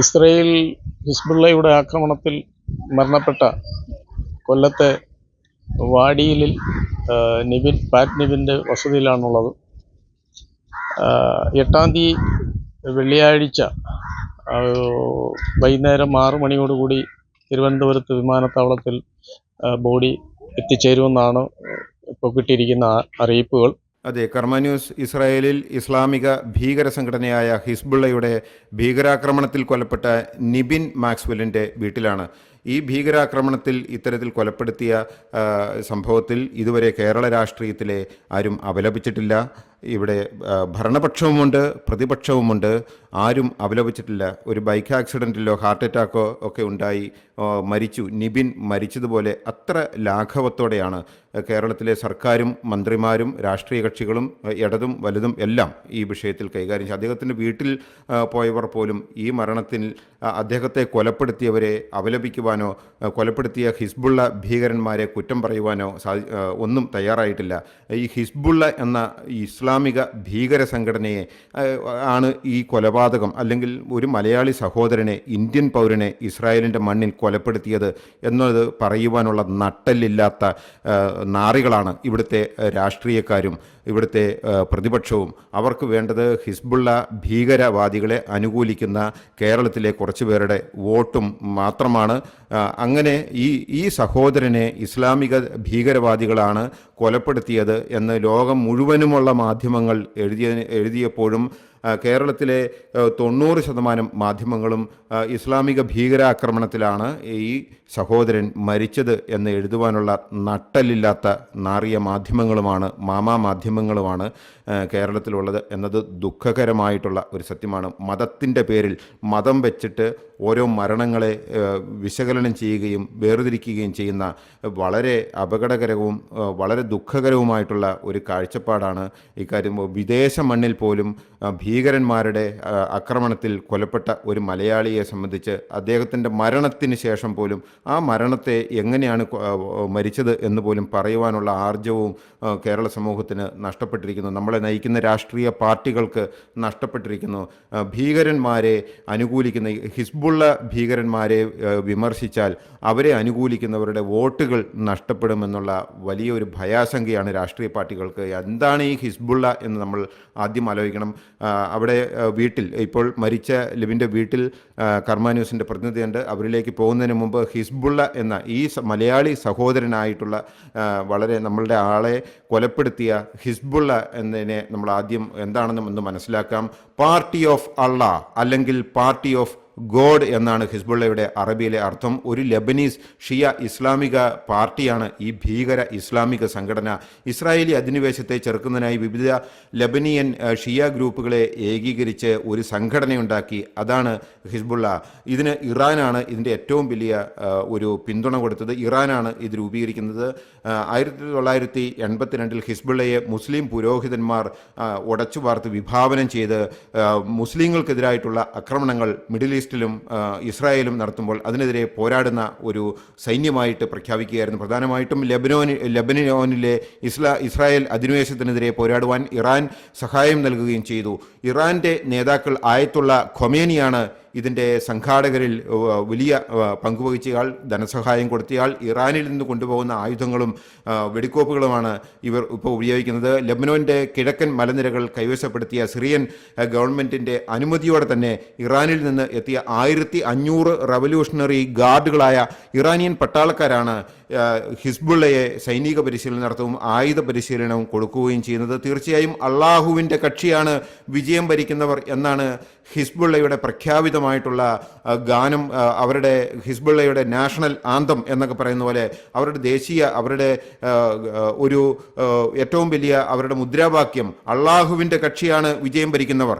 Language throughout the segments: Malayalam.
ഇസ്രയേൽ ഹിസ്ബുള്ളയുടെ ആക്രമണത്തിൽ മരണപ്പെട്ട കൊല്ലത്തെ വാടിയിലിൽ നിബിൻ പാറ്റ് നിബിന്റെ വസതിയിലാണുള്ളത്. എട്ടാം തീയതി വെള്ളിയാഴ്ച വൈകുന്നേരം ആറു മണിയോടുകൂടി തിരുവനന്തപുരത്ത് വിമാനത്താവളത്തിൽ ബോഡി എത്തിച്ചേരുമെന്നാണ് ഇപ്പോൾ കിട്ടിയിരിക്കുന്ന അറിയിപ്പുകൾ. അതെ കർമ്മന്യൂസ് ഇസ്രായേലിൽ ഇസ്ലാമിക ഭീകര സംഘടനയായ ഹിസ്ബുള്ളയുടെ ഭീകരാക്രമണത്തിൽ കൊലപ്പെട്ട നിബിൻ മാക്സ്വെല്ലിന്റെ വീട്ടിലാണ്. ഈ ഭീകരാക്രമണത്തിൽ ഇത്തരത്തിൽ കൊലപ്പെടുത്തിയ സംഭവത്തിൽ ഇതുവരെ കേരള രാഷ്ട്രീയത്തിലെ ആരും അപലപിച്ചിട്ടില്ല. ഇവിടെ ഭരണപക്ഷവുമുണ്ട് പ്രതിപക്ഷവുമുണ്ട്. ആരും അപലപിച്ചിട്ടില്ല. ഒരു ബൈക്ക് ആക്സിഡന്റിലോ ഹാർട്ട് അറ്റാക്കോ ഒക്കെ ഉണ്ടായി. മരിച്ചു. നിബിൻ മരിച്ചതുപോലെ അത്ര ലാഘവത്തോടെയാണ് കേരളത്തിലെ സർക്കാരും മന്ത്രിമാരും രാഷ്ട്രീയ കക്ഷികളും ഇടതും വലുതും എല്ലാം ഈ വിഷയത്തിൽ കൈകാര്യം ചെയ്തു. അദ്ദേഹത്തിന്റെ വീട്ടിൽ പോയവർ പോലും ഈ മരണത്തിൽ അദ്ദേഹത്തെ കൊലപ്പെടുത്തിയവരെ അപലപിക്കുവാനോ ആ, കൊലപ്പെടുത്തിയ ഹിസ്ബുള്ള ഭീകരന്മാരെ കുറ്റം പറയുവാനോ ഒന്നും തയ്യാറായിട്ടില്ല. ഈ ഹിസ്ബുള്ള എന്ന ഈ ഇസ്ലാമിക ഭീകര സംഘടനയെ ആണ് ഈ കൊലപാതകം അല്ലെങ്കിൽ ഒരു മലയാളി സഹോദരനെ ഇന്ത്യൻ പൗരനെ ഇസ്രായേലിന്റെ മണ്ണിൽ കൊലപ്പെടുത്തിയത് എന്നത് പറയുവാനുള്ള നട്ടല്ലില്ലാത്ത നാറികളാണ് ഇവിടുത്തെ രാഷ്ട്രീയക്കാരും ഇവിടുത്തെ പ്രതിപക്ഷവും. അവർക്ക് വേണ്ടത് ഹിസ്ബുള്ള ഭീകരവാദികളെ അനുകൂലിക്കുന്ന കേരളത്തിലെ കുറച്ചു പേരുടെ വോട്ടും മാത്രമാണ്. അങ്ങനെ ഈ ഈ സഹോദരനെ ഇസ്ലാമിക ഭീകരവാദികളാണ് കൊലപ്പെടുത്തിയത് എന്ന് ലോകം മുഴുവനുമുള്ള മാധ്യമങ്ങൾ എഴുതിയ എഴുതിയപ്പോഴും കേരളത്തിലെ തൊണ്ണൂറ് ശതമാനം മാധ്യമങ്ങളും ഇസ്ലാമിക ഭീകരാക്രമണത്തിലാണ് ഈ സഹോദരൻ മരിച്ചത് എന്ന് എഴുതുവാനുള്ള നട്ടലില്ലാത്ത നാറിയ മാധ്യമങ്ങളുമാണ് മാമാ മാധ്യമങ്ങളുമാണ് കേരളത്തിലുള്ളത് എന്നത് ദുഃഖകരമായിട്ടുള്ള ഒരു സത്യമാണ്. മതത്തിന്റെ പേരിൽ മതം വെച്ചിട്ട് ഓരോ മരണങ്ങളെ വിശകലനം ചെയ്യുകയും വേർതിരിക്കുകയും ചെയ്യുന്ന വളരെ അപകടകരവും വളരെ ദുഃഖകരവുമായിട്ടുള്ള ഒരു കാഴ്ചപ്പാടാണ്. ഇക്കാര്യം വിദേശ മണ്ണിൽ പോലും ആ, ഭീകരന്മാരുടെ ആക്രമണത്തിൽ കൊലപ്പെട്ട ഒരു മലയാളിയെ സംബന്ധിച്ച് അദ്ദേഹത്തിന്റെ മരണത്തിന് ശേഷം പോലും ആ മരണത്തെ എങ്ങനെയാണ് മരിച്ചത് എന്ന് പോലും പറയുവാനുള്ള ആർജവും കേരള സമൂഹത്തിന് നഷ്ടപ്പെട്ടിരിക്കുന്നു. നമ്മളെ നയിക്കുന്ന രാഷ്ട്രീയ പാർട്ടികൾക്ക് നഷ്ടപ്പെട്ടിരിക്കുന്നു. ഭീകരന്മാരെ അനുകൂലിക്കുന്ന ഹിസ്ബുള്ള ഭീകരന്മാരെ വിമർശിച്ചാൽ അവരെ അനുകൂലിക്കുന്നവരുടെ വോട്ടുകൾ നഷ്ടപ്പെടുമെന്നുള്ള വലിയൊരു ഭയാശങ്കയാണ് രാഷ്ട്രീയ പാർട്ടികൾക്ക്. എന്താണ് ഈ ഹിസ്ബുള്ള എന്ന് നമ്മൾ ആദ്യം ആലോചിക്കണം. അവിടെ വീട്ടിൽ ഇപ്പോൾ മരിച്ച ലിവിന്റെ വീട്ടിൽ കർമാന്യൂസിന്റെ പ്രതിനിധിയുണ്ട് അവരിലേക്ക് പോകുന്നതിന് മുമ്പ് ഹിസ്ബുള്ള എന്ന ഈ മലയാളി സഹോദരനായിട്ടുള്ള വളരെ നമ്മളുടെ ആളെ കൊലപ്പെടുത്തിയ ഹിസ്ബുള്ള എന്നതിനെ നമ്മൾ ആദ്യം എന്താണെന്നും ഒന്ന് മനസ്സിലാക്കാം. പാർട്ടി ഓഫ് അള്ള അല്ലെങ്കിൽ പാർട്ടി ഓഫ് ഗോഡ് എന്നാണ് ഹിസ്ബുള്ളയുടെ അറബിയിലെ അർത്ഥം. ഒരു ലെബനീസ് ഷിയ ഇസ്ലാമിക പാർട്ടിയാണ് ഈ ഭീകര ഇസ്ലാമിക സംഘടന. ഇസ്രായേലി അധിനിവേശത്തെ ചെറുക്കുന്നതിനായി വിവിധ ലെബനിയൻ ഷിയ ഗ്രൂപ്പുകളെ ഏകീകരിച്ച് ഒരു സംഘടനയുണ്ടാക്കി. അതാണ് ഹിസ്ബുള്ള. ഇതിന് ഇറാനാണ് ഇതിന്റെ ഏറ്റവും വലിയ ഒരു പിന്തുണ കൊടുത്തത്. ഇറാനാണ് ഇത് രൂപീകരിക്കുന്നത്. ആയിരത്തി തൊള്ളായിരത്തി എൺപത്തിരണ്ടിൽ ഹിസ്ബുള്ളയെ മുസ്ലിം പുരോഹിതന്മാർ ഉടച്ചു വാർത്ത് വിഭാവനം ചെയ്ത് മുസ്ലിങ്ങൾക്കെതിരായിട്ടുള്ള ആക്രമണങ്ങൾ മിഡിൽ ഈസ്റ്റിലും ഇസ്രായേലും നടത്തുമ്പോൾ അതിനെതിരെ പോരാടുന്ന ഒരു സൈന്യമായിട്ട് പ്രഖ്യാപിക്കുകയായിരുന്നു. പ്രധാനമായിട്ടും ലെബനോന് ലെബനോനിലെ ഇസ്ലാ ഇസ്രായേൽ അധിനിവേശത്തിനെതിരെ പോരാടുവാൻ ഇറാൻ സഹായം നൽകുകയും ചെയ്തു. ഇറാന്റെ നേതാക്കൾ ആയത്തുള്ള ഖൊമേനിയാണ് ഇതിന്റെ സംഘാടകരിൽ വലിയ പങ്കുവഹിച്ചയാൾ ധനസഹായം കൊടുത്തയാൾ ഇറാനിൽ നിന്ന് കൊണ്ടുപോകുന്ന ആയുധങ്ങളും വെടിക്കോപ്പുകളുമാണ് ഇവർ ഇപ്പോൾ ഉപയോഗിക്കുന്നത്. ലെബനോന്റെ കിഴക്കൻ മലനിരകൾ കൈവശപ്പെടുത്തിയ സിറിയൻ ഗവൺമെന്റിന്റെ അനുമതിയോടെ തന്നെ ഇറാനിൽ നിന്ന് എത്തിയ ആയിരത്തി റവല്യൂഷണറി ഗാർഡുകളായ ഇറാനിയൻ പട്ടാളക്കാരാണ് ഹിസ്ബുള്ളയെ സൈനിക പരിശീലനം നടത്തവും ആയുധ പരിശീലനവും കൊടുക്കുകയും ചെയ്യുന്നത് തീർച്ചയായും അള്ളാഹുവിന്റെ കക്ഷിയാണ് വിജയം ഭരിക്കുന്നവർ എന്നാണ് ഹിസ്ബുള്ളയുടെ പ്രഖ്യാപിതമായിട്ടുള്ള ഗാനം അവരുടെ ഹിസ്ബുള്ളയുടെ നാഷണൽ ആന്തം എന്നൊക്കെ പറയുന്ന പോലെ അവരുടെ ദേശീയ അവരുടെ ഒരു ഏറ്റവും വലിയ അവരുടെ മുദ്രാവാക്യം അള്ളാഹുവിന്റെ കക്ഷിയാണ് വിജയം ഭരിക്കുന്നവർ.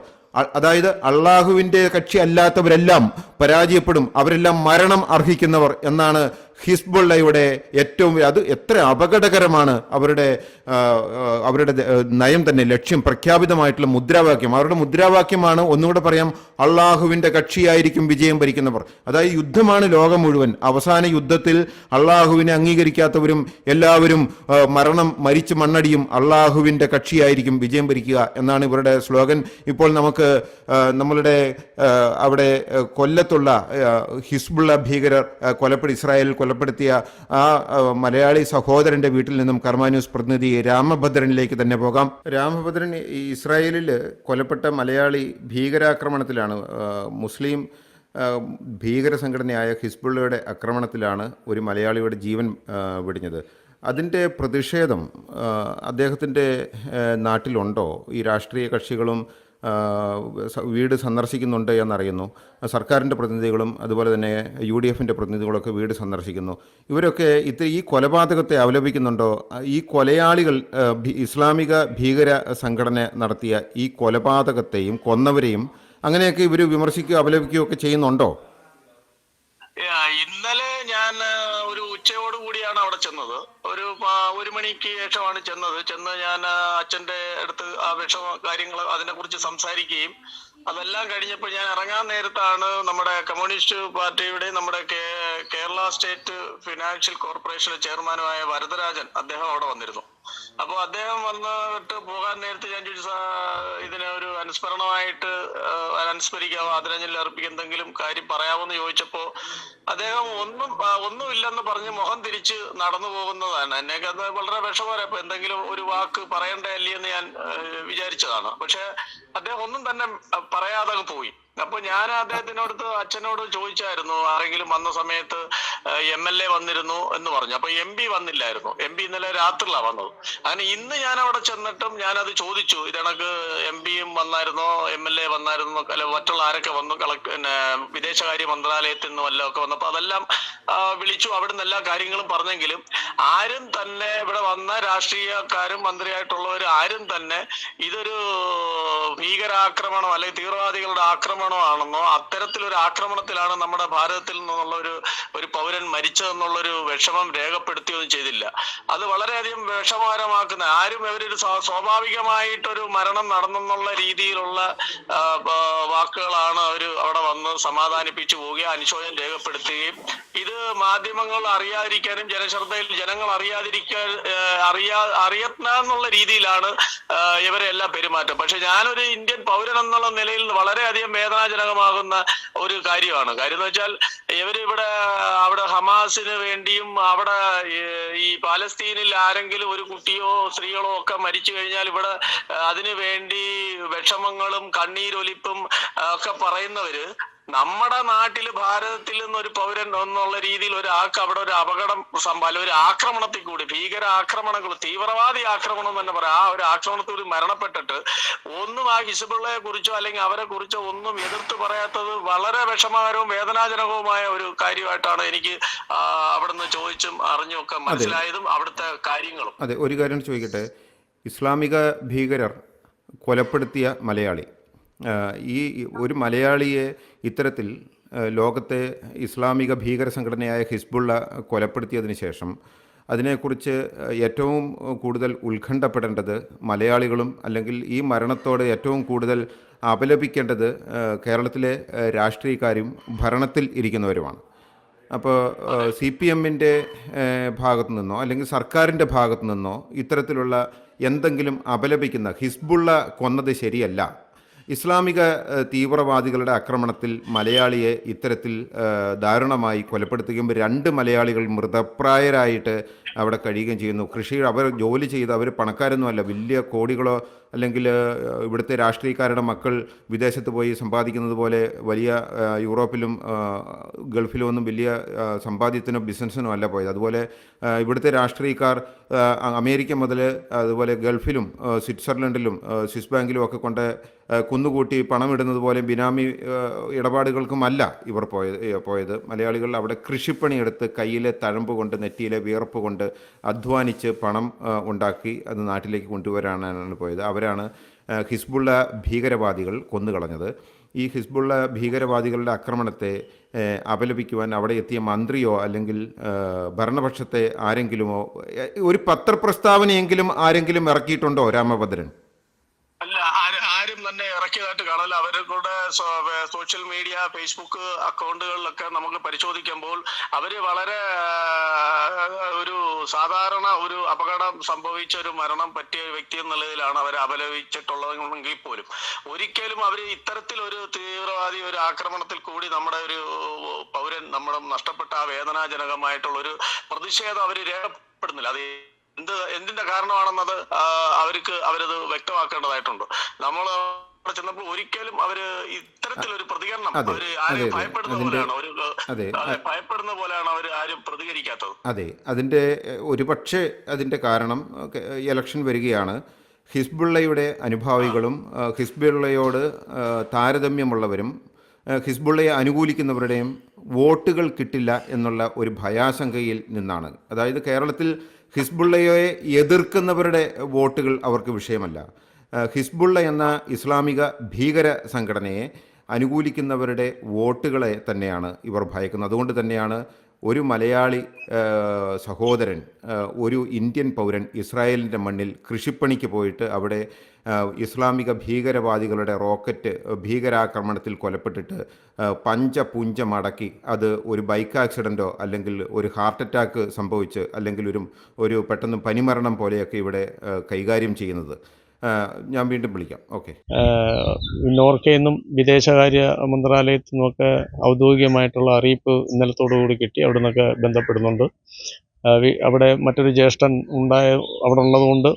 അതായത് അള്ളാഹുവിന്റെ കക്ഷി അല്ലാത്തവരെല്ലാം പരാജയപ്പെടും അവരെല്ലാം മരണം അർഹിക്കുന്നവർ എന്നാണ് ഹിസ്ബുള്ളയുടെ ഏറ്റവും അത് എത്ര അപകടകരമാണ് അവരുടെ അവരുടെ നയം തന്നെ ലക്ഷ്യം പ്രഖ്യാപിതമായിട്ടുള്ള മുദ്രാവാക്യം. അവരുടെ മുദ്രാവാക്യമാണ് ഒന്നുകൂടെ പറയാം അള്ളാഹുവിന്റെ കക്ഷിയായിരിക്കും വിജയം ഭരിക്കുന്നവർ. അതായത് യുദ്ധമാണ് ലോകം മുഴുവൻ. അവസാന യുദ്ധത്തിൽ അള്ളാഹുവിനെ അംഗീകരിക്കാത്തവരും എല്ലാവരും മരണം മരിച്ച് മണ്ണടിയും അള്ളാഹുവിന്റെ കക്ഷിയായിരിക്കും വിജയം ഭരിക്കുക എന്നാണ് ഇവരുടെ സ്ലോഗൻ. ഇപ്പോൾ നമുക്ക് നമ്മളുടെ അവിടെ കൊല്ലത്തുള്ള ഹിസ്ബുള്ള ഭീകരർ കൊലപ്പെട്ട് ഇസ്രായേലിൽ കൊലപ്പെടുത്തിയ ആ മലയാളി സഹോദരന്റെ വീട്ടിൽ നിന്നും കർമാന്യൂസ് പ്രതിനിധി രാമഭദ്രനിലേക്ക് തന്നെ പോകാം. രാമഭദ്രൻ ഇസ്രായേലിൽ കൊലപ്പെട്ട മലയാളി ഭീകരാക്രമണത്തിലാണ് മുസ്ലിം ഭീകര സംഘടനയായ ഹിസ്ബുള്ളയുടെ ആക്രമണത്തിലാണ് ഒരു മലയാളിയുടെ ജീവൻ വെടിഞ്ഞത്. അതിന്റെ പ്രതിഷേധം അദ്ദേഹത്തിന്റെ നാട്ടിലുണ്ടോ? ഈ രാഷ്ട്രീയ കക്ഷികളും വീട് സന്ദർശിക്കുന്നുണ്ട് എന്നറിയുന്നു. സർക്കാരിന്റെ പ്രതിനിധികളും അതുപോലെ തന്നെ യു ഡി എഫിന്റെ പ്രതിനിധികളൊക്കെ വീട് സന്ദർശിക്കുന്നു. ഇവരൊക്കെ ഇത് ഈ കൊലപാതകത്തെ അവലപിക്കുന്നുണ്ടോ ഈ കൊലയാളികൾ ഇസ്ലാമിക ഭീകര സംഘടന നടത്തിയ ഈ കൊലപാതകത്തെയും കൊന്നവരെയും അങ്ങനെയൊക്കെ ഇവർ വിമർശിക്കുകയോ അപലപിക്കുകയോ ഒക്കെ ചെയ്യുന്നുണ്ടോ? ഒരു ഒരു മണിക്ക് ശേഷമാണ് ചെന്നത്. ചെന്ന് ഞാൻ അച്ഛന്റെ അടുത്ത് ആ വിഷമ കാര്യങ്ങൾ അതിനെ കുറിച്ച് സംസാരിക്കുകയും അതെല്ലാം കഴിഞ്ഞപ്പോൾ ഞാൻ ഇറങ്ങാൻ നേരത്താണ് നമ്മുടെ കമ്മ്യൂണിസ്റ്റ് പാർട്ടിയുടെ നമ്മുടെ കേരള സ്റ്റേറ്റ് ഫിനാൻഷ്യൽ കോർപ്പറേഷൻ ചെയർമാനുമായ വരദരാജൻ അദ്ദേഹം അവിടെ വന്നിരുന്നു. അപ്പോൾ അദ്ദേഹം വന്നിട്ട് പോകാൻ നേരത്തെ ഞാൻ ചോദിച്ചു "സാ- ഇതിന് ഒരു അനുസ്മരണമായിട്ട് അനുസ്മരിക്കാവോ? ആദരാഞ്ജലി അർപ്പിക്കുക എന്തെങ്കിലും കാര്യം പറയാമോന്ന് ചോദിച്ചപ്പോ അദ്ദേഹം ഒന്നും ഒന്നുമില്ലെന്ന് പറഞ്ഞ് മുഖം തിരിച്ച് നടന്നു പോകുന്നതാണ്. എന്നെയൊക്കെ അത് വളരെ വിഷമകരം. അപ്പൊ എന്തെങ്കിലും ഒരു വാക്ക് പറയണ്ടേ അല്ലേ എന്ന് ഞാൻ വിചാരിച്ചതാണ്. പക്ഷെ അദ്ദേഹം ഒന്നും തന്നെ പറയാതെ പോയി. അപ്പൊ ഞാൻ അദ്ദേഹത്തിനോടത്ത് അച്ഛനോട് ചോദിച്ചായിരുന്നു ആരെങ്കിലും വന്ന സമയത്ത് എം എൽ എ വന്നിരുന്നു എന്ന് പറഞ്ഞു. അപ്പൊ എം പി വന്നില്ലായിരുന്നു. എം പി ഇന്നലെ രാത്രിയിലാണ് വന്നത്. അങ്ങനെ ഇന്ന് ഞാൻ അവിടെ ചെന്നിട്ടും ഞാൻ അത് ചോദിച്ചു ഇതണക്ക് എം പിയും വന്നായിരുന്നോ എം എൽ എ വന്നായിരുന്നോ അല്ല മറ്റുള്ള ആരൊക്കെ വന്നു കളക്ട് പിന്നെ വിദേശകാര്യ മന്ത്രാലയത്തിൽ നിന്ന് വല്ലതും ഒക്കെ വന്നപ്പോ അതെല്ലാം വിളിച്ചു. അവിടുന്ന് എല്ലാ കാര്യങ്ങളും പറഞ്ഞെങ്കിലും ആരും തന്നെ ഇവിടെ വന്ന രാഷ്ട്രീയക്കാരും മന്ത്രിയായിട്ടുള്ളവർ ആരും തന്നെ ഇതൊരു ഭീകരാക്രമണം അല്ലെങ്കിൽ തീവ്രവാദികളുടെ ആക്രമണമാണെന്നോ അത്തരത്തിലൊരു ആക്രമണത്തിലാണ് നമ്മുടെ ഭാരതത്തിൽ നിന്നുള്ള ഒരു ഒരു പൗരൻ മരിച്ചതെന്നുള്ളൊരു വിഷമം രേഖപ്പെടുത്തിയൊന്നും ചെയ്തില്ല. അത് വളരെയധികം വിഷമകരമാക്കുന്ന ആരും ഇവരൊരു സ്വാ- സ്വാഭാവികമായിട്ടൊരു മരണം നടന്നെന്നുള്ള രീതിയിലുള്ള വാക്കുകളാണ് അവർ അവിടെ വന്ന് സമാധാനിപ്പിച്ചു പോവുകയും അനുശോചനം രേഖപ്പെടുത്തുകയും ഇത് മാധ്യമങ്ങൾ അറിയാതിരിക്കാനും ജനശ്രദ്ധയിൽ ജനങ്ങൾ അറിയാതിരിക്കാൻ അറിയാ അറിയാ അറിയണമെന്നുള്ള രീതിയിലാണ് ഇവരെല്ലാം പെരുമാറ്റം. പക്ഷെ ഞാനൊരു ഇന്ത്യൻ പൗരൻ എന്നുള്ള നിലയിൽ വളരെയധികം വേദനാജനകമാകുന്ന ഒരു കാര്യമാണ്. കാര്യം എന്ന് വെച്ചാൽ ഇവരിവിടെ അവിടെ ഹമാസിന് വേണ്ടിയും അവിടെ ഈ പാലസ്തീനിൽ ആരെങ്കിലും ഒരു കുട്ടിയോ സ്ത്രീകളോ ഒക്കെ മരിച്ചു കഴിഞ്ഞാൽ ഇവിടെ അതിനു വേണ്ടി വിഷമങ്ങളും കണ്ണീരൊലിപ്പും ഒക്കെ പറയുന്നവര് നമ്മുടെ നാട്ടിൽ ഭാരതത്തിൽ നിന്ന് ഒരു പൗരൻ എന്നുള്ള രീതിയിൽ ഒരു ഒരാൾക്ക് അവിടെ ഒരു അപകടം സംഭാവന ഒരു ആക്രമണത്തിൽ കൂടി ഭീകര ആക്രമണങ്ങൾ തീവ്രവാദി ആക്രമണം എന്ന് തന്നെ പറയാം. ആ ഒരു ആക്രമണത്തിൽ കൂടി മരണപ്പെട്ടിട്ട് ഒന്നും ആ ഹിസബുള്ളയെ കുറിച്ചോ അല്ലെങ്കിൽ അവരെ കുറിച്ചോ ഒന്നും എതിർത്ത് പറയാത്തത് വളരെ വിഷമകരവും വേദനാജനകവുമായ ഒരു കാര്യമായിട്ടാണ് എനിക്ക് അവിടുന്ന് ചോദിച്ചും അറിഞ്ഞും ഒക്കെ മനസ്സിലായതും അവിടുത്തെ കാര്യങ്ങളും. അതെ ഒരു കാര്യം ചോദിക്കട്ടെ. ഇസ്ലാമിക ഭീകരർ കൊലപ്പെടുത്തിയ മലയാളി ഈ ഒരു മലയാളിയെ ഇത്തരത്തിൽ ലോകത്തെ ഇസ്ലാമിക ഭീകര സംഘടനയായ ഹിസ്ബുള്ള കൊലപ്പെടുത്തിയതിന് ശേഷം അതിനെക്കുറിച്ച് ഏറ്റവും കൂടുതൽ ഉത്കണ്ഠപ്പെടേണ്ടത് മലയാളികളും അല്ലെങ്കിൽ ഈ മരണത്തോട് ഏറ്റവും കൂടുതൽ അപലപിക്കേണ്ടത് കേരളത്തിലെ രാഷ്ട്രീയക്കാരും ഭരണത്തിൽ ഇരിക്കുന്നവരുമാണ്. അപ്പോൾ സി പി എമ്മിന്റെ ഭാഗത്തു നിന്നോ അല്ലെങ്കിൽ സർക്കാരിന്റെ ഭാഗത്തു നിന്നോ ഇത്തരത്തിലുള്ള എന്തെങ്കിലും അപലപിക്കുന്ന ഹിസ്ബുള്ള കൊന്നത് ശരിയല്ല. ഇസ്ലാമിക തീവ്രവാദികളുടെ ആക്രമണത്തിൽ മലയാളിയെ ഇത്തരത്തിൽ ദാരുണമായി കൊലപ്പെടുത്തുകയും രണ്ട് മലയാളികൾ മൃതപ്രായരായിട്ട് അവിടെ കഴിയുകയും ചെയ്യുന്നു. കൃഷി അവർ ജോലി ചെയ്ത് അവർ പണക്കാരൊന്നുമല്ല വലിയ കോടികളോ അല്ലെങ്കിൽ ഇവിടുത്തെ രാഷ്ട്രീയക്കാരുടെ മക്കൾ വിദേശത്ത് പോയി സമ്പാദിക്കുന്നത് പോലെ വലിയ യൂറോപ്പിലും ഗൾഫിലും ഒന്നും വലിയ സമ്പാദ്യത്തിനോ ബിസിനസ്സിനോ അല്ല പോയത്. അതുപോലെ ഇവിടുത്തെ രാഷ്ട്രീയക്കാർ അമേരിക്ക മുതൽ അതുപോലെ ഗൾഫിലും സ്വിറ്റ്സർലൻഡിലും സ്വിസ് ബാങ്കിലും ഒക്കെ കൊണ്ട് കുന്നുകൂട്ടി പണമിടുന്നത് പോലെ ബിനാമി ഇടപാടുകൾക്കുമല്ല ഇവർ പോയത് പോയത്. മലയാളികൾ അവിടെ കൃഷിപ്പണിയെടുത്ത് കയ്യിലെ തഴമ്പ് കൊണ്ട് നെറ്റിയിലെ വിയർപ്പ് കൊണ്ട് അധ്വാനിച്ച് പണം ഉണ്ടാക്കി അത് നാട്ടിലേക്ക് കൊണ്ടുവരാനാണ് പോയത്. അവരാണ് ഹിസ്ബുള്ള ഭീകരവാദികൾ കൊന്നുകളഞ്ഞത്. ഈ ഹിസ്ബുള്ള ഭീകരവാദികളുടെ ആക്രമണത്തെ അപലപിക്കുവാൻ അവിടെ എത്തിയ മന്ത്രിയോ അല്ലെങ്കിൽ ഭരണപക്ഷത്തെ ആരെങ്കിലുമോ ഒരു പത്രപ്രസ്താവനയെങ്കിലും ആരെങ്കിലും ഇറക്കിയിട്ടുണ്ടോ രാമഭദ്രൻ? തന്നെ കാണാൻ അവരുടെ സോഷ്യൽ മീഡിയ ഫേസ്ബുക്ക് അക്കൗണ്ടുകളിലൊക്കെ നമുക്ക് പരിശോധിക്കുമ്പോൾ അവർ വളരെ ഒരു സാധാരണ ഒരു അപകടം സംഭവിച്ച ഒരു മരണം പറ്റിയ വ്യക്തി എന്നുള്ളതിലാണ് അവർ അപലപിച്ചിട്ടുള്ളതെങ്കിൽ പോലും. ഒരിക്കലും അവർ ഇത്തരത്തിൽ ഒരു തീവ്രവാദി ഒരു ആക്രമണത്തിൽ കൂടി നമ്മുടെ ഒരു പൗരൻ നമ്മുടെ നഷ്ടപ്പെട്ട ആ വേദനാജനകമായിട്ടുള്ള ഒരു പ്രതിഷേധം അവർ രേഖപ്പെടുന്നില്ല. അത് എന്ത് എന്തിന്റെ കാരണമാണെന്നത് അവർക്ക് അവരത് വ്യക്തമാക്കേണ്ടതായിട്ടുണ്ട്. നമ്മൾ ചെന്നപ്പോൾ ഒരിക്കലും അവർ ഇത്തരത്തിലൊരു പ്രതികരണം അവർ ആരും ഭയപ്പെടുന്ന പോലെയാണ്. ഭയപ്പെടുന്ന പോലെയാണ് അവർ ആരും പ്രതികരിക്കാത്തത്. അതെ അതിന്റെ ഒരുപക്ഷെ അതിന്റെ കാരണം ഇലക്ഷൻ വരികയാണ്. ഹിസ്ബുള്ളയുടെ അനുഭാവികളും ഹിസ്ബുള്ളയോട് താരതമ്യമുള്ളവരും ഹിസ്ബുള്ളയെ അനുകൂലിക്കുന്നവരുടെയും വോട്ടുകൾ കിട്ടില്ല എന്നുള്ള ഒരു ഭയാശങ്കയിൽ നിന്നാണ്. അതായത് കേരളത്തിൽ ഹിസ്ബുള്ളയെ എതിർക്കുന്നവരുടെ വോട്ടുകൾ അവർക്ക് വിഷയമല്ല. ഹിസ്ബുള്ള എന്ന ഇസ്ലാമിക ഭീകര സംഘടനയെ അനുകൂലിക്കുന്നവരുടെ വോട്ടുകളെ തന്നെയാണ് ഇവർ ഭയക്കുന്നത്. അതുകൊണ്ട് തന്നെയാണ് ഒരു മലയാളി സഹോദരൻ ഒരു ഇന്ത്യൻ പൗരൻ ഇസ്രായേലിന്റെ മണ്ണിൽ കൃഷിപ്പണിക്ക് പോയിട്ട് അവിടെ ഇസ്ലാമിക ഭീകരവാദികളുടെ റോക്കറ്റ് ഭീകരാക്രമണത്തിൽ കൊലപ്പെട്ടിട്ട് പഞ്ച പഞ്ചപുഞ്ച മടക്കി അത് ഒരു ബൈക്ക് ആക്സിഡന്റോ അല്ലെങ്കിൽ ഒരു ഹാർട്ട് അറ്റാക്ക് സംഭവിച്ച് അല്ലെങ്കിൽ ഒരു ഒരു പെട്ടെന്ന് പനിമരണം പോലെയൊക്കെ ഇവിടെ കൈകാര്യം ചെയ്യുന്നത്. ഞാൻ വീണ്ടും വിളിക്കാം. ഓക്കെ. നോർക്കയിൽ നിന്നും വിദേശകാര്യ മന്ത്രാലയത്തിൽ നിന്നൊക്കെ ഔദ്യോഗികമായിട്ടുള്ള അറിയിപ്പ് ഇന്നലത്തോടു കൂടി കിട്ടി അവിടെ നിന്നൊക്കെ ബന്ധപ്പെടുന്നുണ്ട് അവിടെ മറ്റൊരു ജ്യേഷ്ഠൻ ഉണ്ടായ അവിടെ ഉള്ളതുകൊണ്ട്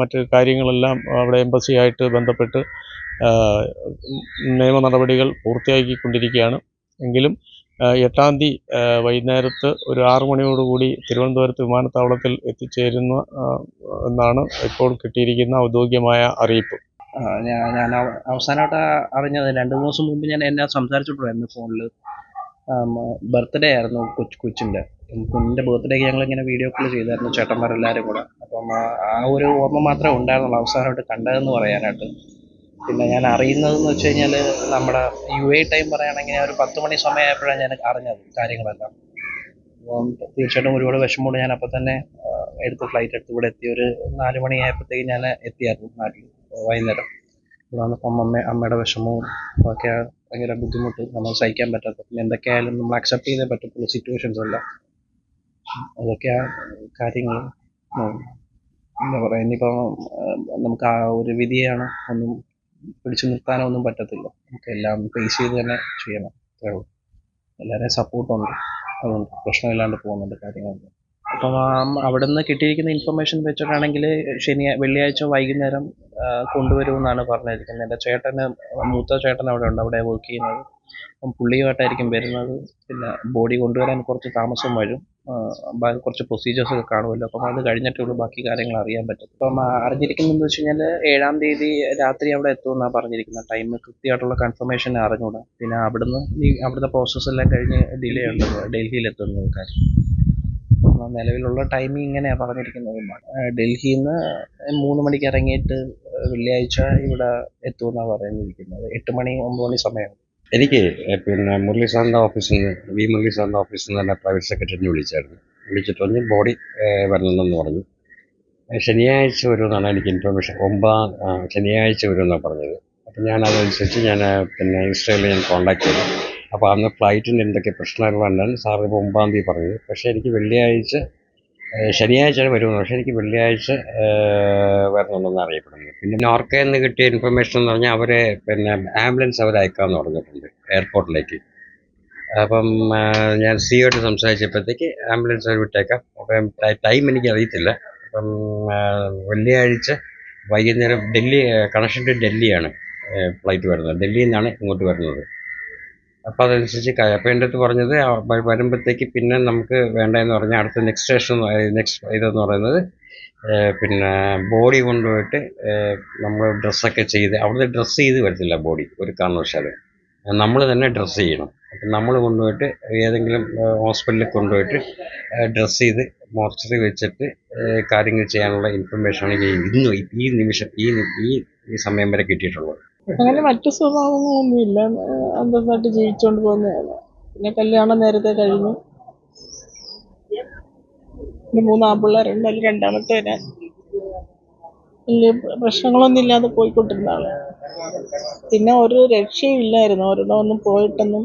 മറ്റ് കാര്യങ്ങളെല്ലാം അവിടെ എംബസിയായിട്ട് ബന്ധപ്പെട്ട് നിയമ നടപടികൾ പൂർത്തിയാക്കിക്കൊണ്ടിരിക്കുകയാണ്. എങ്കിലും എട്ടാം തീയതി വൈകുന്നേരത്ത് ഒരു ആറു മണിയോടുകൂടി തിരുവനന്തപുരത്ത് വിമാനത്താവളത്തിൽ എത്തിച്ചേരുന്ന എന്നാണ് ഇപ്പോൾ കിട്ടിയിരിക്കുന്ന ഔദ്യോഗികമായ അറിയിപ്പ്. ഞാൻ അവസാനമായിട്ട് അറിഞ്ഞത് രണ്ട് മൂന്ന് ദിവസം മുമ്പ് ഞാൻ എന്നെ സംസാരിച്ചിട്ടുണ്ടായിരുന്നു ഫോണിൽ ബർത്ത്ഡേ ആയിരുന്നു കൊച്ചു കൊച്ചിന്റെ. കുഞ്ഞിന്റെ ബർത്ത്ഡേക്ക് ഞങ്ങൾ ഇങ്ങനെ വീഡിയോ കോൾ ചെയ്തായിരുന്നു ചേട്ടന്മാരെല്ലാവരും കൂടെ. അപ്പം ആ ഒരു ഓർമ്മ മാത്രമേ ഉണ്ടായിരുന്നുള്ളൂ അവസാനമായിട്ട് കണ്ടതെന്ന് പറയാനായിട്ട്. പിന്നെ ഞാൻ അറിയുന്നതെന്ന് വെച്ച് കഴിഞ്ഞാൽ നമ്മുടെ യു എ ടൈം പറയുകയാണെങ്കിൽ ഒരു പത്ത് മണി സമയമായപ്പോഴാണ് ഞാൻ അറിഞ്ഞത് കാര്യങ്ങളെല്ലാം. തീർച്ചയായിട്ടും ഒരുപാട് വിഷമമുണ്ട്. ഞാൻ അപ്പം തന്നെ എടുത്ത് ഫ്ലൈറ്റ് എടുത്ത് ഇവിടെ എത്തി. ഒരു നാല് മണിയായപ്പോഴത്തേക്ക് ഞാൻ എത്തിയായിരുന്നു നാട്ടിൽ വൈകുന്നേരം. ഇവിടെ അമ്മ അമ്മയുടെ വിഷമവും ഒക്കെ ഭയങ്കര ബുദ്ധിമുട്ട്. നമ്മൾ സഹിക്കാൻ പറ്റാത്ത പിന്നെ എന്തൊക്കെയായാലും നമ്മൾ അക്സെപ്റ്റ് ചെയ്തേ പറ്റത്തുള്ളൂ സിറ്റുവേഷൻസ് എല്ലാം. അതൊക്കെയാ കാര്യങ്ങൾ. എന്താ പറയുക ഇനിയിപ്പോൾ നമുക്ക് ആ ഒരു വിധിയാണ് ഒന്നും പിടിച്ചു നിർത്താനോ ഒന്നും പറ്റത്തില്ല. നമുക്ക് എല്ലാം ഫേസ് ചെയ്ത് തന്നെ ചെയ്യണം. അത്രേ ഉള്ളൂ. എല്ലാവരെയും സപ്പോർട്ടുണ്ട് അതുകൊണ്ട് പ്രശ്നമില്ലാണ്ട് പോകുന്നുണ്ട് കാര്യങ്ങളൊക്കെ അപ്പം അവിടെ നിന്ന് കിട്ടിയിരിക്കുന്ന ഇൻഫർമേഷൻ വെച്ചിട്ടാണെങ്കിൽ ശനി വെള്ളിയാഴ്ച വൈകുന്നേരം കൊണ്ടുവരുമെന്നാണ് പറഞ്ഞിരിക്കുന്നത്. എന്റെ ചേട്ടന് മൂത്ത ചേട്ടൻ അവിടെ ഉണ്ട്. അവിടെ വർക്ക് ചെയ്യുന്നത്. അപ്പം പുള്ളിയുമായിട്ടായിരിക്കും വരുന്നത്. പിന്നെ ബോഡി കൊണ്ടുവരാൻ കുറച്ച് താമസം വരും. കുറച്ച് പ്രൊസീജിയേഴ്സ് ഒക്കെ കാണുമല്ലോ. അപ്പം അത് കഴിഞ്ഞിട്ടേ ഉള്ളൂ ബാക്കി കാര്യങ്ങൾ അറിയാൻ പറ്റും അപ്പം അറിഞ്ഞിരിക്കുന്നത് അറിഞ്ഞിരിക്കുന്നതെന്ന് വെച്ച് കഴിഞ്ഞാൽ ഏഴാം തീയതി രാത്രി അവിടെ എത്തുമെന്നാണ് പറഞ്ഞിരിക്കുന്നത്. ടൈം കൃത്യമായിട്ടുള്ള കൺഫർമേഷൻ അറിഞ്ഞൂടാ. പിന്നെ അവിടുന്ന് ഈ അവിടുത്തെ പ്രോസസ്സ് എല്ലാം കഴിഞ്ഞ് ഡിലേ ഡൽഹിയിൽ കാര്യം അപ്പം നിലവിലുള്ള ടൈമിംഗ് ഇങ്ങനെയാണ് പറഞ്ഞിരിക്കുന്നത്. ഡൽഹിയിൽ നിന്ന് മൂന്ന് മണിക്ക് ഇറങ്ങിയിട്ട് വെള്ളിയാഴ്ച ഇവിടെ എത്തുമെന്നാണ് പറഞ്ഞിരിക്കുന്നത്. എട്ട് മണി ഒമ്പത് മണി സമയം. എനിക്ക് പിന്നെ മുരളി സാറിന്റെ ഓഫീസിൽ നിന്ന് വി മുരളി സാറിന്റെ ഓഫീസിൽ നിന്ന് തന്നെ പ്രൈവറ്റ് സെക്രട്ടറിനെ വിളിച്ചായിരുന്നു. വിളിച്ചിട്ട് പറഞ്ഞ് ബോഡി വരണമെന്ന് പറഞ്ഞു. ശനിയാഴ്ച വരുമെന്നാണ് എനിക്ക് ഇൻഫർമേഷൻ. ഒമ്പതാം ശനിയാഴ്ച വരുമെന്നാണ് പറഞ്ഞത്. അപ്പം ഞാൻ അതനുസരിച്ച് ഞാൻ പിന്നെ ഇൻസ്റ്റയിൽ ഞാൻ കോൺടാക്ട് ചെയ്തു. അപ്പോൾ അന്ന് ഫ്ലൈറ്റിന് എന്തൊക്കെ പ്രശ്നങ്ങളുണ്ടെന്ന് സാർ ഇപ്പോൾ ഒമ്പതാം തീയതി പറഞ്ഞു. പക്ഷേ എനിക്ക് വെള്ളിയാഴ്ച ശനിയാഴ്ച വരുമെന്ന് പക്ഷേ എനിക്ക് വെള്ളിയാഴ്ച വരണമെന്നൊന്നും അറിയപ്പെടുന്നു. പിന്നെ നോർക്കയിൽ നിന്ന് കിട്ടിയ ഇൻഫർമേഷൻ എന്ന് പറഞ്ഞാൽ അവരെ പിന്നെ ആംബുലൻസ് അവർ അയക്കാമെന്ന് പറഞ്ഞിട്ടുണ്ട് എയർപോർട്ടിലേക്ക് അപ്പം ഞാൻ സിയോട്ട് സംസാരിച്ചപ്പോഴത്തേക്ക് ആംബുലൻസ് അവർ വിട്ടേക്കാം. അപ്പം ടൈം എനിക്ക് അറിയത്തില്ല. അപ്പം വെള്ളിയാഴ്ച വൈകുന്നേരം ഡൽഹി കണക്ഷൻ ടു ഡൽഹിയാണ് ഫ്ലൈറ്റ് വരുന്നത്. ഡൽഹിയിൽ നിന്നാണ് ഇങ്ങോട്ട് വരുന്നത്. അപ്പോൾ അതനുസരിച്ച് കാര്യം എന്റെ അടുത്ത് പറഞ്ഞത് വരുമ്പോഴത്തേക്ക് പിന്നെ നമുക്ക് വേണ്ടതെന്ന് പറഞ്ഞാൽ അടുത്ത നെക്സ്റ്റ് സ്റ്റേഷൻ നെക്സ്റ്റ് ഇതെന്ന് പറയുന്നത് പിന്നെ ബോഡി കൊണ്ടുപോയിട്ട് നമ്മൾ ഡ്രസ്സൊക്കെ ചെയ്ത് അവിടുത്തെ ഡ്രസ്സ് ചെയ്ത് വരത്തില്ല ബോഡി ഒരു കാരണവശാലും. നമ്മൾ തന്നെ ഡ്രസ്സ് ചെയ്യണം. അപ്പം നമ്മൾ കൊണ്ടുപോയിട്ട് ഏതെങ്കിലും ഹോസ്പിറ്റലിൽ കൊണ്ടുപോയിട്ട് ഡ്രസ്സ് ചെയ്ത് മോർച്ചറി വെച്ചിട്ട് കാര്യങ്ങൾ ചെയ്യാനുള്ള ഇൻഫർമേഷൻ ആണ് ഇന്ന് ഈ നിമിഷം ഈ ഈ സമയം വരെ കിട്ടിയിട്ടുള്ളത്. അങ്ങനെ മറ്റു സ്വഭാവങ്ങളൊന്നുമില്ല അന്തസ്സായിട്ട് ജീവിച്ചുകൊണ്ട് പോകുന്നതാണ്. പിന്നെ കല്യാണം നേരത്തെ കഴിഞ്ഞു. പിന്നെ മൂന്ന് ആൺപിള്ളേരുണ്ട് അതിൽ രണ്ടാമത്തെ വലിയ പ്രശ്നങ്ങളൊന്നും ഇല്ലാതെ പോയിക്കൊണ്ടിരുന്ന ആൾ. പിന്നെ ഒരു രക്ഷയും ഇല്ലായിരുന്നു. ഒരിടം ഒന്നും പോയിട്ടൊന്നും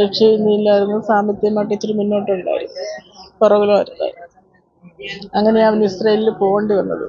രക്ഷയൊന്നുമില്ലായിരുന്നു സാമ്പത്തികമായിട്ട് ഇച്ചിരി മുന്നോട്ടുണ്ടായിരുന്നു. പുറകിലോ അങ്ങനെയാണ് അവൻ ഇസ്രയേലിൽ പോകേണ്ടി വന്നത്.